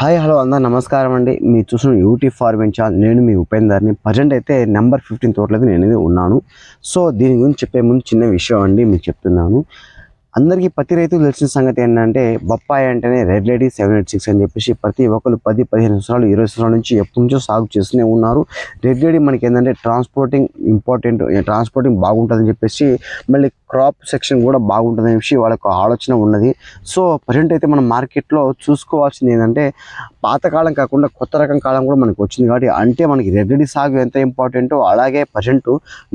Hi hello అందా నమస్కారం అండి. మీరు చూసిన యూటీ ఫార్మింగ్ ఛానల్. నేను మీ ఉపేందర్ని. ప్రజెంట్ అయితే నెంబర్ ఫిఫ్టీన్ తోటలో నేను ఉన్నాను. సో దీని గురించి చెప్పే ముందు చిన్న విషయం అండి మీకు చెప్తున్నాను. అందరికీ ప్రతి రైతులు తెలిసిన సంగతి ఏంటంటే బొప్పాయి అంటేనే red lady seven eight six అని చెప్పేసి ప్రతి ఒక్కరు పది పదిహేను సంవత్సరాలు ఇరవై సంవత్సరాల నుంచి ఎప్పటి నుంచో సాగు చేస్తూనే ఉన్నారు. రెడ్ లేడీ మనకి ఏంటంటే ట్రాన్స్పోర్టింగ్ ఇంపార్టెంట్ ట్రాన్స్పోర్టింగ్ బాగుంటుందని చెప్పేసి మళ్ళీ క్రాప్ సెక్షన్ కూడా బాగుంటుందని చెప్పి వాళ్ళకు ఆలోచన ఉన్నది. సో ప్రజెంట్ అయితే మనం మార్కెట్లో చూసుకోవాల్సింది ఏంటంటే పాతకాలం కాకుండా కొత్త రకం కాలం కూడా మనకు వచ్చింది కాబట్టి అంటే మనకి రెడ్డి సాగు ఎంత ఇంపార్టెంటో అలాగే ప్రజెంట్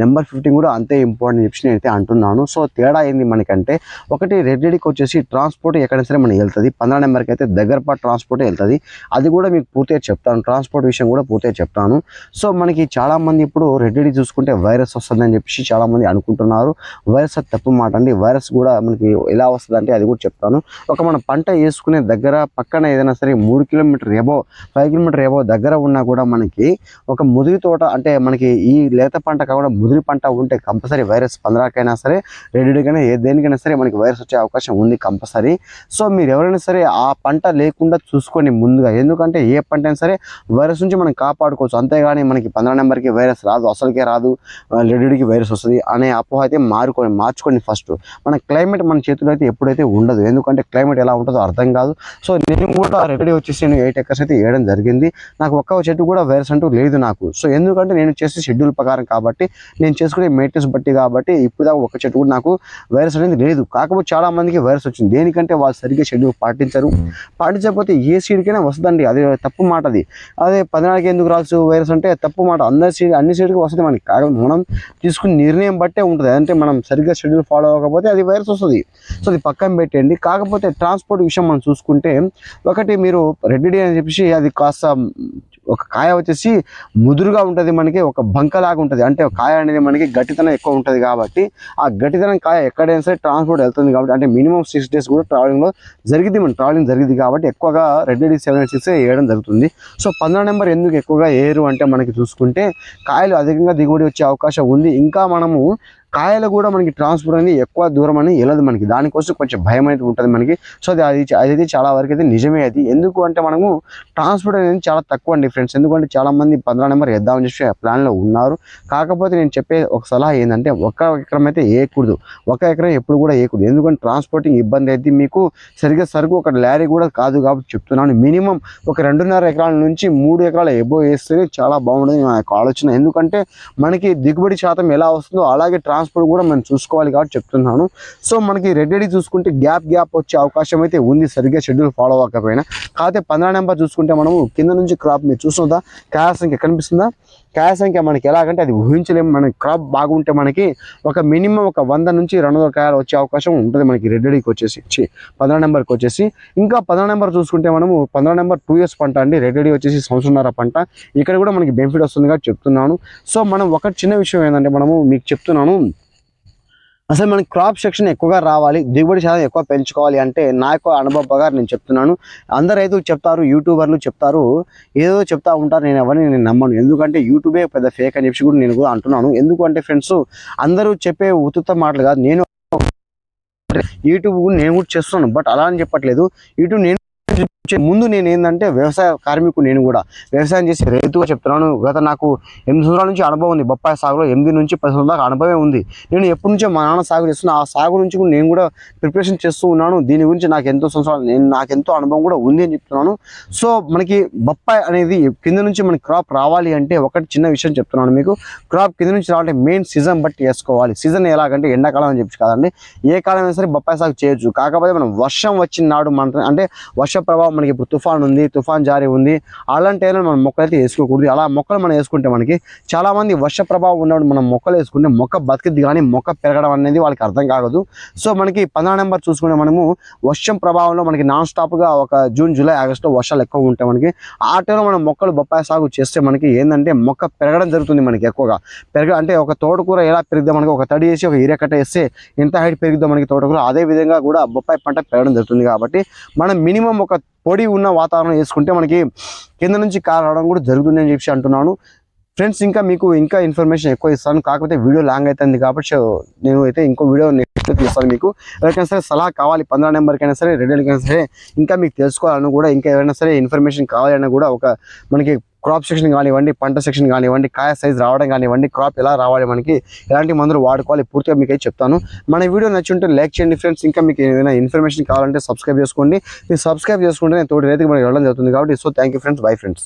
నెంబర్ ఫిఫ్టీన్ కూడా అంతే ఇంపార్టెంట్ అని చెప్పి నేనైతే అంటున్నాను. సో తేడా ఏంది మనకంటే ఒకటి రెడ్డికి వచ్చేసి ట్రాన్స్పోర్ట్ ఎక్కడైనా సరే మనకి వెళ్తుంది. పంద్రా నెంబర్కి అయితే దగ్గర పాటు ట్రాన్స్పోర్ట్ వెళ్తుంది. అది కూడా మీకు పూర్తిగా చెప్తాను. ట్రాన్స్పోర్ట్ విషయం కూడా పూర్తిగా చెప్తాను. సో మనకి చాలా మంది ఇప్పుడు రెడ్డి చూసుకుంటే వైరస్ వస్తుందని చెప్పేసి చాలామంది అనుకుంటున్నారు. వైరస్ అది తప్పు మాట అండి. వైరస్ కూడా మనకి ఎలా వస్తుంది అంటే అది కూడా చెప్తాను. ఒక మన పంట వేసుకునే దగ్గర పక్కన ఏదైనా సరే మూడు kilometre above five kilometre above దగ్గర ఉన్నా కూడా మనకి ఒక ముదిరి తోట అంటే మనకి ఈ లేత పంట కాకుండా ముదిరి పంట ఉంటే కంపల్సరీ వైరస్ పంద్రాకైనా సరే రెడ్డికైనా ఏ దేనికైనా సరే మనకి వైరస్ వచ్చే అవకాశం ఉంది కంపల్సరీ. సో మీరు ఎవరైనా సరే ఆ పంట లేకుండా చూసుకొని ముందుగా ఎందుకంటే ఏ పంట అయినా సరే వైరస్ నుంచి మనం కాపాడుకోవచ్చు. అంతేగాని మనకి పంద్రా నెంబర్కి వైరస్ రాదు అసలుకే రాదు రెడీకి వైరస్ వస్తుంది అనే అపోహ అయితే మారుకొని మార్చుకోండి ఫస్ట్ మన క్లైమేట్ మన చేతిలో అయితే ఎప్పుడైతే ఉండదు. ఎందుకంటే క్లైమేట్ ఎలా ఉంటుందో అర్థం కాదు. సో నేను కూడా రెడీ వచ్చేసి నేను ఎయిట్ ఎకర్స్ అయితే వేయడం జరిగింది. నాకు ఒక్క చెట్టు కూడా వైరస్ అంటూ లేదు నాకు. సో ఎందుకంటే నేను చేసే షెడ్యూల్ ప్రకారం కాబట్టి నేను చేసుకునే మెయింటెన్స్ బట్టి కాబట్టి ఇప్పుడు దాకా ఒక చెట్టు కూడా నాకు వైరస్ అనేది లేదు. కాకపోతే చాలా మందికి వైరస్ వచ్చింది. దేనికంటే వాళ్ళు సరిగ్గా షెడ్యూల్ పాటించరు. పాటించకపోతే ఏ సీడ్కైనా వస్తుందండి. అది తప్పు మాట అది. అదే పదినాలుగు ఎందుకు రాసు వైరస్ అంటే తప్పు మాట. అందరి సీడ్ అన్ని సీడ్కి వస్తుంది మనకి. కాకపోతే మనం తీసుకున్న నిర్ణయం బట్టే ఉంటుంది. అంటే మనం సరిగ్గా షెడ్యూల్ ఫాలో అవ్వకపోతే అది వైరస్ వస్తుంది. సో అది పక్కన పెట్టండి కాకపోతే ట్రాన్స్పోర్ట్ విషయం మనం చూసుకుంటే ఒకటి మీరు రెడ్డి అని చెప్పేసి అది కాస్త ఒక కాయ వచ్చేసి ముదురుగా ఉంటుంది మనకి ఒక బంకలాగా ఉంటుంది. అంటే కాయ అనేది మనకి గట్టితనం ఎక్కువ ఉంటుంది కాబట్టి ఆ గట్టితనం కాయ ఎక్కడైనా సరే ట్రాన్స్పోర్ట్ వెళ్తుంది కాబట్టి అంటే మినిమం సిక్స్ డేస్ కూడా ట్రావెలింగ్లో జరిగింది మన ట్రావెలింగ్ జరిగింది కాబట్టి ఎక్కువగా రెడ్ సెవెన్ సిక్స్ వేయడం జరుగుతుంది. సో పంద్రా నెంబర్ ఎందుకు ఎక్కువగా ఏరు అంటే మనకి చూసుకుంటే కాయలు అధికంగా దిగుబడి వచ్చే అవకాశం ఉంది. ఇంకా మనము కాయలు కూడా మనకి ట్రాన్స్పోర్ట్ అనేది ఎక్కువ దూరం అని వెళ్ళదు మనకి. దానికోసం కొంచెం భయం అనేది ఉంటుంది మనకి. సో అది అది అదైతే చాలా వరకు అయితే నిజమే అది. ఎందుకు అంటే మనము ట్రాన్స్పోర్ట్ అనేది చాలా తక్కువ అండి ఫ్రెండ్స్ ఎందుకంటే చాలా మంది పంద్రా నెంబర్ వేద్దామని చెప్పి ప్లాన్లో ఉన్నారు. కాకపోతే నేను చెప్పే ఒక సలహా ఏంటంటే ఒక ఎకరం అయితే వేయకూడదు. ఒక ఎకరం ఎప్పుడు కూడా వేయకూడదు. ఎందుకంటే ట్రాన్స్పోర్టింగ్ ఇబ్బంది అయితే మీకు సరిగ్గా సరుకు ఒక లారీ కూడా కాదు కాబట్టి చెప్తున్నాను. మినిమం ఒక రెండున్నర ఎకరాల నుంచి మూడు ఎకరాల ఎబో వేస్తేనే చాలా బాగుంటుంది నా యొక్క ఆలోచన. ఎందుకంటే మనకి దిగుబడి శాతం ఎలా వస్తుందో అలాగే ట్రాన్స్పోర్ట్ కూడా మనం చూసుకోవాలి కాబట్టి చెప్తున్నాను. సో మనకి రెడ్డి చూసుకుంటే గ్యాప్ గ్యాప్ వచ్చే అవకాశం అయితే ఉంది. సరిగ్గా షెడ్యూల్ ఫాలో అవ్వకపోయినా. కాకపోతే పంద్రా నెంబర్ చూసుకుంటే మనము కింద నుంచి క్రాప్ మీరు చూస్తుందా కాయ సంఖ్య కనిపిస్తుందా కాయ సంఖ్య మనకి ఎలాగంటే అది ఊహించలేము. మన క్రాప్ బాగుంటే మనకి ఒక మినిమం ఒక వంద నుంచి రెండు వందల కాయలు వచ్చే అవకాశం ఉంటుంది మనకి రెడ్డికి వచ్చేసి. ఛీ, పదహారు నెంబర్కి వచ్చేసి. ఇంకా పదహారు నెంబర్ చూసుకుంటే మనము పదహారు నెంబర్ టూ ఇయర్స్ పంట అండి. రెడ్డి వచ్చేసి సంవత్సరంన్నర పంట. ఇక్కడ కూడా మనకి బెనిఫిట్ వస్తుంది కాబట్టి చెప్తున్నాను. సో మనం ఒక చిన్న విషయం ఏంటంటే మనము మీకు చెప్తున్నాను. అసలు మనకి క్రాప్ సెక్షన్ ఎక్కువగా రావాలి దిగుబడి శాతం ఎక్కువ పెంచుకోవాలి అంటే నా యొక్క అనుభవ ప్రకారం నేను చెప్తున్నాను. అందరు రైతులు చెప్తారు యూట్యూబర్లు చెప్తారు ఏదో చెప్తా ఉంటారు నేను ఎవరిని నేను నమ్మను. ఎందుకంటే యూట్యూబే పెద్ద ఫేక్ అని చెప్పి కూడా నేను కూడా అంటున్నాను. ఎందుకంటే ఫ్రెండ్స్ అందరూ చెప్పే ఉతుత మాటలు కాదు. నేను యూట్యూబ్ కూడా నేను కూడా చేస్తున్నాను బట్ అలా అని చెప్పట్లేదు. యూట్యూబ్ నేను ముందు నేను ఏంటంటే వ్యవసాయ కార్మికుడు నేను కూడా. వ్యవసాయం చేసి రైతుగా చెప్తున్నాను. గత నాకు ఎనిమిది సంవత్సరాల నుంచి అనుభవం ఉంది. బొప్పాయి సాగులో ఎనిమిది నుంచి పది సంవత్సరాల దాకా అనుభవం ఉంది. నేను ఎప్పటి నుంచో మా నాన్న సాగు చేస్తున్నా. ఆ సాగు నుంచి కూడా నేను కూడా ప్రిపరేషన్ చేస్తూ ఉన్నాను. దీని గురించి నాకు ఎంతో సంవత్సరాలు నేను నాకు ఎంతో అనుభవం కూడా ఉంది అని చెప్తున్నాను. సో మనకి బొప్పాయి అనేది కింద నుంచి మనకి క్రాప్ రావాలి అంటే ఒకటి చిన్న విషయం చెప్తున్నాను మీకు. క్రాప్ కింద నుంచి రావాలంటే మెయిన్ సీజన్ బట్టి వేసుకోవాలి. సీజన్ ఎలాగంటే ఎండాకాలం అని చెప్పి కాదండి. ఏ కాలం అయినా సరే బొప్పాయి సాగు చేయొచ్చు. కాకపోతే మనం వర్షం వచ్చిన నాడు మన అంటే వర్ష ప్రభావం మనకి ఇప్పుడు తుఫాన్ ఉంది తుఫాన్ జారీ ఉంది. అలాంటి టైంలో మనం మొక్కలు అయితే వేసుకోకూడదు. అలా మొక్కలు మనం వేసుకుంటే మనకి చాలామంది వర్ష ప్రభావం ఉన్నప్పుడు మనం మొక్కలు వేసుకుంటే మొక్క బతికిద్ది కానీ మొక్క పెరగడం అనేది వాళ్ళకి అర్థం కాగదు. సో మనకి పదహారు నెంబర్ చూసుకుంటే మనము వర్షం ప్రభావంలో మనకి నాన్ స్టాప్గా ఒక జూన్ జూలై ఆగస్టులో వర్షాలు ఎక్కువ ఉంటాయి మనకి ఆ టైంలో మనం మొక్కలు బొప్పాయి సాగు చేస్తే మనకి ఏంటంటే మొక్క పెరగడం జరుగుతుంది మనకి ఎక్కువగా. పెరగ అంటే ఒక తోటకూర ఎలా పెరుగుద్దాం మనకి ఒక తడి వేసి ఒక ఏరియా కట్ట వేస్తే ఎంత హైట్ పెరుగుద్దాం మనకి తోటకూర అదే విధంగా కూడా బొప్పాయి పంట పెరగడం జరుగుతుంది కాబట్టి మనం మినిమం ఒక పొడి ఉన్న వాతావరణం వేసుకుంటే మనకి కింద నుంచి కారు రావడం కూడా జరుగుతుంది అని చెప్పి అంటున్నాను. ఫ్రెండ్స్ ఇంకా మీకు ఇంకా ఇన్ఫర్మేషన్ ఎక్కువ ఇస్తాను. కాకపోతే వీడియో లాంగ్ అవుతుంది కాబట్టి నేను అయితే ఇంకో వీడియో అయితే తీస్తాను మీకు. ఎవరికైనా సరే సలహా కావాలి పంద్రా నెంబర్కైనా సరే రెడ్డికైనా సరే ఇంకా మీకు తెలుసుకోవాలన్నా కూడా ఇంకా ఎవరైనా సరే ఇన్ఫర్మేషన్ కావాలన్నా కూడా ఒక మనకి క్రాప్ సెక్షన్ కానివ్వండి పంట సెక్షన్ కానివ్వండి కాయ సైజ్ రావడం కానివ్వండి క్రాప్ ఎలా రావాలి మనకి ఎలాంటి మందులు వాడుకోవాలి పూర్తిగా మీకు అయితే చెప్తాను. మన వీడియో నచ్చుంటే లైక్ చేయండి ఫ్రెండ్స్ ఇంకా మీకు ఏదైనా ఇన్ఫర్మేషన్ కావాలంటే సబ్స్క్రైబ్ చేసుకోండి. మీరు సబ్స్క్రైబ్ చేసుకుంటే నేను తోటి రైతుకి మనకి వెళ్ళడం జరుగుతుంది కాబట్టి so thank you friends bye friends